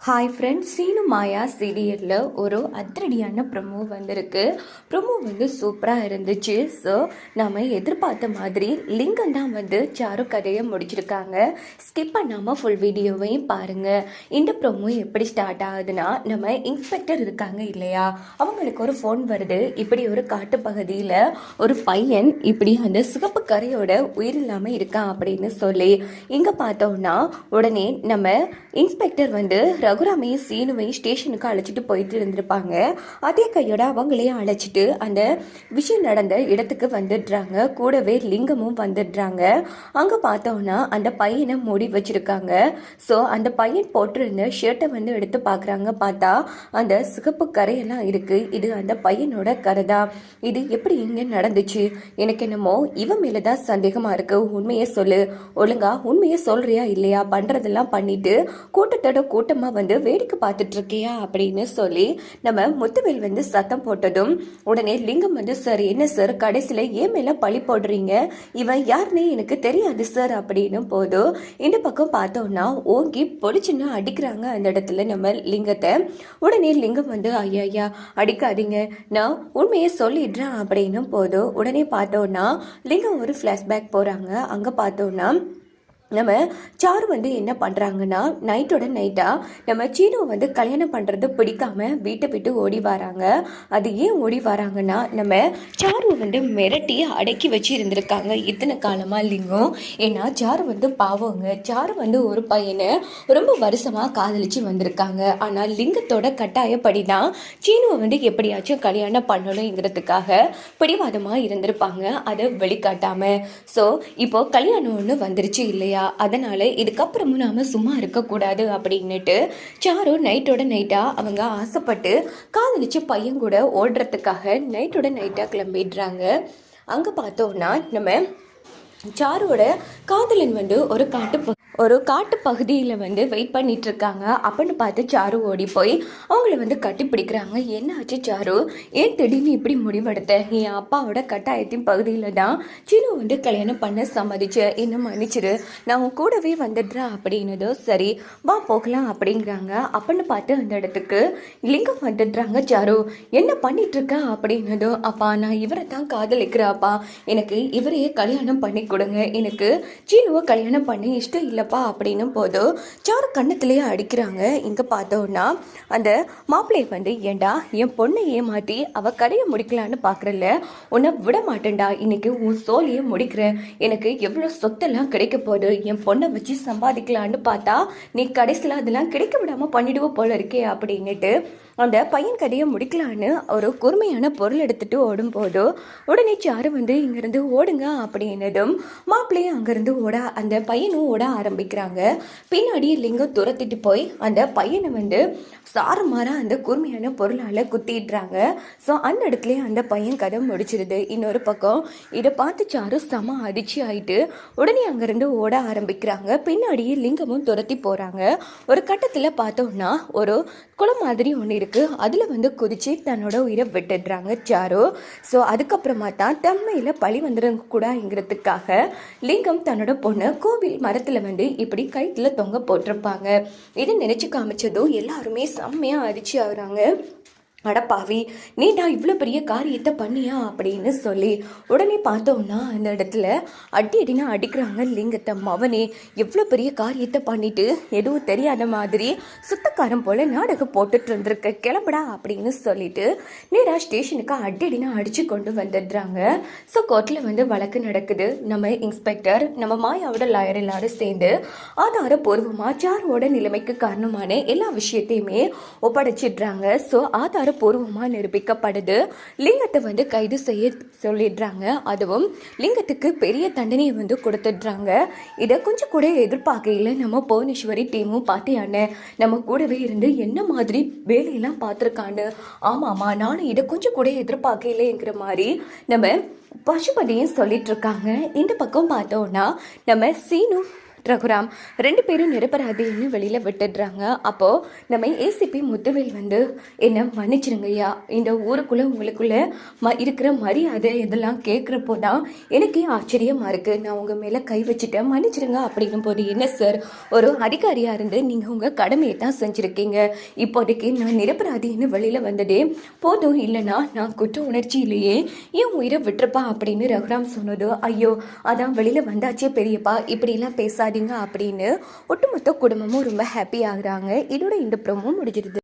Hi friends Seenu மாயா சீரியலில் ஒரு அதிரடியான ப்ரொமோ வந்திருக்கு. ப்ரொமோ வந்து சூப்பராக இருந்துச்சு. ஸோ நம்ம எதிர்பார்த்த மாதிரி லிங்கம் தான் வந்து சாரு கதையை முடிச்சிருக்காங்க. ஸ்கிப் பண்ணாமல் ஃபுல் வீடியோவையும் பாருங்கள் இந்த ப்ரொமோ எப்படி ஸ்டார்ட் ஆகுதுன்னா நம்ம இன்ஸ்பெக்டர் இருக்காங்க இல்லையா? அவங்களுக்கு ஒரு ஃபோன் வருது. இப்படி ஒரு காட்டு பகுதியில் ஒரு பையன் இப்படி அந்த சிகப்பு கரையோட உயிர் இல்லாமல் இருக்கான் அப்படின்னு சொல்லி இங்கே பார்த்தோம்னா உடனே நம்ம இன்ஸ்பெக்டர் வந்து ரகுராமையும் சீனுவையும் ஸ்டேஷனுக்கு அழைச்சிட்டு போயிட்டு இருந்திருப்பாங்க. அதே கையோட அவங்களையும் அழைச்சிட்டு அந்த விஷயம் நடந்த இடத்துக்கு வந்துடுறாங்க. கூடவே லிங்கமும் வந்துடுறாங்க. அங்கே பார்த்தோம்னா அந்த பையனை மூடி வச்சிருக்காங்க. ஸோ அந்த பையன் போட்டிருந்த ஷர்ட்டை வந்து எடுத்து பார்க்குறாங்க. பார்த்தா அந்த சிகப்பு கரையெல்லாம் இருக்கு. இது அந்த பையனோட கரை தான் இது எப்படி இங்கே நடந்துச்சு? எனக்கு என்னமோ இவன் மேலே தான் சந்தேகமாக இருக்கு. உண்மையை சொல்லு. ஒழுங்கா உண்மையை சொல்றியா இல்லையா? பண்ணுறதெல்லாம் பண்ணிட்டு கூட்டத்தோட கூட்டமாக வந்து வேடிக்கை பார்த்துட்டு இருக்கியா அப்படின்னு சொல்லி நம்ம முத்துவேல் வந்து சத்தம் போட்டதும் உடனே லிங்கம் வந்து சார் என்ன சார்? கடைசியில் ஏன் மேலே பழி போடுறீங்க? இவன் யாருன்னு எனக்கு தெரியாது சார் அப்படின்னு போதும் இந்த பக்கம் பார்த்தோம்னா ஓங்கி பொடிச்சுன்னு அடிக்கிறாங்க அந்த இடத்துல நம்ம லிங்கத்தை. உடனே லிங்கம் வந்து ஐயா ஐயா அடிக்காதீங்க நான் உண்மையை சொல்லிடுறேன் அப்படின்னும் போதும் உடனே பார்த்தோன்னா லிங்கம் ஒரு ஃப்ளாஷ்பேக் போகிறாங்க அங்கே பார்த்தோன்னா நம்ம சாரு வந்து என்ன பண்ணுறாங்கன்னா நைட்டோட நைட்டாக நம்ம சீனுவை வந்து கல்யாணம் பண்ணுறது பிடிக்காம வீட்டை விட்டு ஓடி வராங்க. அது ஏன் ஓடி வராங்கன்னா நம்ம சாரு வந்து மிரட்டி அடக்கி வச்சு இருந்திருக்காங்க இத்தனை காலமாக லிங்கம். ஏன்னா சாரு வந்து பாவங்க. சாரு வந்து ஒரு பையனை ரொம்ப வருஷமாக காதலிச்சு வந்திருக்காங்க. ஆனால் லிங்கத்தோட கட்டாயப்படி தான் சீனுவை வந்து எப்படியாச்சும் கல்யாணம் பண்ணணுங்கிறதுக்காக பிடிவாதமாக இருந்திருப்பாங்க. அதை வெளிக்காட்டாமல் ஸோ இப்போது கல்யாணம் ஒன்று வந்துருச்சு இல்லையா? அதனால இதுக்கப்புறமும் நாம சும்மா இருக்கக்கூடாது அப்படின்னுட்டு சாரு நைட்டோட நைட்டா அவங்க ஆசைப்பட்டு காதலிச்சு பையன் கூட ஓடுறதுக்காக நைட்டோட நைட்டா கிளம்பிடுறாங்க. அங்க பார்த்தோம்னா நம்ம சாருவோட காதலன் வந்து ஒரு காட்டு ஒரு காட்டு பகுதியில் வந்து வெயிட் பண்ணிட்டு இருக்காங்க அப்படின்னு பார்த்து சாரு ஓடி போய் அவங்கள வந்து கட்டி பிடிக்கிறாங்க என்ன ஆச்சு சாரு? ஏன் திடீர்னு இப்படி முடிவெடுத்த? என் அப்பாவோட கட்டாயத்தின் பகுதியில் தான் சினு வந்து கல்யாணம் பண்ண சம்மதிச்சு என்ன மன்னிச்சிரு? நான் உன் கூடவே வந்துடுறேன் அப்படின்னதோ சரி வா போகலாம் அப்படிங்கிறாங்க. அப்படின்னு பார்த்து அந்த இடத்துக்கு லிங்கம் வந்துடுறாங்க சாரு. என்ன பண்ணிட்டு இருக்க அப்படின்னதோ அப்பா நான் இவரை தான் காதலிக்கிறேன்ப்பா எனக்கு இவரையே கல்யாணம் பண்ணி கொடுங்க. எனக்கு சீனுவை கல்யாணம் பண்ண இஷ்டம் இல்லை இல்லைப்பா அப்படின்னும் போதும் சாரு கண்ணத்திலேயே அடிக்கிறாங்க. இங்கே பார்த்தோன்னா அந்த மாப்பிள்ளை வந்து ஏண்டா என் பொண்ணை ஏமாத்தி அவள் கடையை முடிக்கலான்னு பார்க்குறல்ல உன்னை விட மாட்டேன்டா இன்னைக்கு உன் சோழியை முடிக்கிறேன் எனக்கு எவ்வளோ சொத்தெல்லாம் கிடைக்க போகுது. என் பொண்ணை வச்சு சம்பாதிக்கலான்னு பார்த்தா நீ கடைசியில் அதெல்லாம் கிடைக்க விடாமல் பண்ணிடுவ போல இருக்கே அப்படின்னுட்டு அந்த பையன் கதையை முடிக்கலான்னு ஒரு கூர்மையான பொருள் எடுத்துட்டு ஓடும்போது உடனே சாரு வந்து இங்கிருந்து ஓடுங்க அப்படின்னதும் மாப்பிள்ளையும் அங்கேருந்து ஓட அந்த பையனும் ஓட ஆரம்பிக்கிறாங்க. பின்னாடி லிங்கம் துரத்திட்டு போய் அந்த பையனை வந்து சாரமார அந்த கூர்மையான பொருளால் குத்திடுறாங்க. ஸோ அந்த இடத்துல அந்த பையன் கதை முடிச்சிருது. இன்னொரு பக்கம் இதை பார்த்து சாரு செம அதிர்ச்சி ஆயிட்டு உடனே அங்கேருந்து ஓட ஆரம்பிக்கிறாங்க. பின்னாடியே லிங்கமும் துரத்தி போகிறாங்க ஒரு கட்டத்தில் பார்த்தோம்னா ஒரு குளம் மாதிரி ஒன்று இருக்குது அதில் வந்து குதிச்சு தன்னோட உயிரை விட்டுடுறாங்க சாரு ஸோ அதுக்கப்புறமா தான் தம்மையில் பழி வந்துடக்கூடாதுங்கிறதுக்காக லிங்கம் தன்னோட பொண்ணை கோவில் மரத்தில் வந்து இப்படி கைத்தில் தொங்க போட்டிருப்பாங்க. இதை நினச்சி காமிச்சதும் எல்லாருமே செம்மையாக அரிச்சு ஆகுறாங்க. அடப்பாவி நீ நான் இவ்வளோ பெரிய காரியத்தை பண்ணியா அப்படின்னு சொல்லி உடனே பார்த்தோம்னா அந்த இடத்துல அடி அடினா அடிக்கிறாங்க லிங்கத்தை மவனே. எவ்வளோ பெரிய காரியத்தை பண்ணிட்டு எதுவும் தெரியாத மாதிரி சுத்தக்காரன் போல நாடகம் போட்டுட்டு இருந்திருக்க கிளம்புடா அப்படின்னு சொல்லிட்டு நேராக ஸ்டேஷனுக்கு அடி அடினா அடிச்சு கொண்டு வந்துடுறாங்க. ஸோ கோர்ட்டில் வந்து வழக்கு நடக்குது. நம்ம இன்ஸ்பெக்டர் நம்ம மாயாவோட லாயர் எல்லாரும் சேர்ந்து ஆதாரபூர்வமாக சாரோட நிலைமைக்கு காரணமான எல்லா விஷயத்தையுமே ஒப்படைச்சிடுறாங்க. ஸோ பூர்வமாக நிரூபிக்கப்படுது. லிங்கத்தை வந்து கைது செய்ய சொல்லிடுறாங்க. அதுவும் லிங்கத்துக்கு பெரிய தண்டனையை வந்து கொடுத்துடுறாங்க. இதை கொஞ்சம் கூட எதிர்பார்க்கையில் நம்ம புவனேஸ்வரி டீமும் பார்த்தியானே நம்ம கூடவே இருந்து என்ன மாதிரி வேலையெல்லாம் பார்த்துருக்கான்னு? ஆமாம்மா நானும் இதை கொஞ்சம் கூட எதிர்பார்க்கலைங்கிற மாதிரி நம்ம பசுபதியும் சொல்லிட்டு இருக்காங்க இந்த பக்கம் பார்த்தோன்னா நம்ம சீனு ரகுராம் ரெண்டு பேரும் நிரபராதின்னு வெளியில் விட்டுடுறாங்க. அப்போது நம்ம ஏசிபி முத்துவேல் வந்து என்ன மன்னிச்சிருங்க ஐயா இந்த ஊருக்குள்ளே உங்களுக்குள்ளே ம இருக்கிற மரியாதை இதெல்லாம் கேட்குறப்போ தான் எனக்கே ஆச்சரியமாக இருக்குது நான் உங்கள் மேலே கை வச்சுட்டேன். மன்னிச்சிருங்க அப்படின்னும் போது என்ன சார் ஒரு அதிகாரியாக இருந்து நீங்கள் உங்கள் கடமையை தான் செஞ்சுருக்கீங்க. இப்போதைக்கு நான் நிரபராதின்னு வெளியில் வந்ததே போதும். இல்லைனா நான் குற்ற உணர்ச்சியிலேயே ஏன் உயிரை விட்டுருப்பா? அப்படின்னு ரகுராம் சொன்னது ஐயோ அதான் வெளியில் வந்தாச்சே பெரியப்பா இப்படிலாம் பேசாதீங்க அப்படின்னு ஒட்டுமொத்த குடும்பமும் ரொம்ப ஹாப்பி ஆகுறாங்க. இதோட இந்த ப்ரோமோ முடிஞ்சிருது.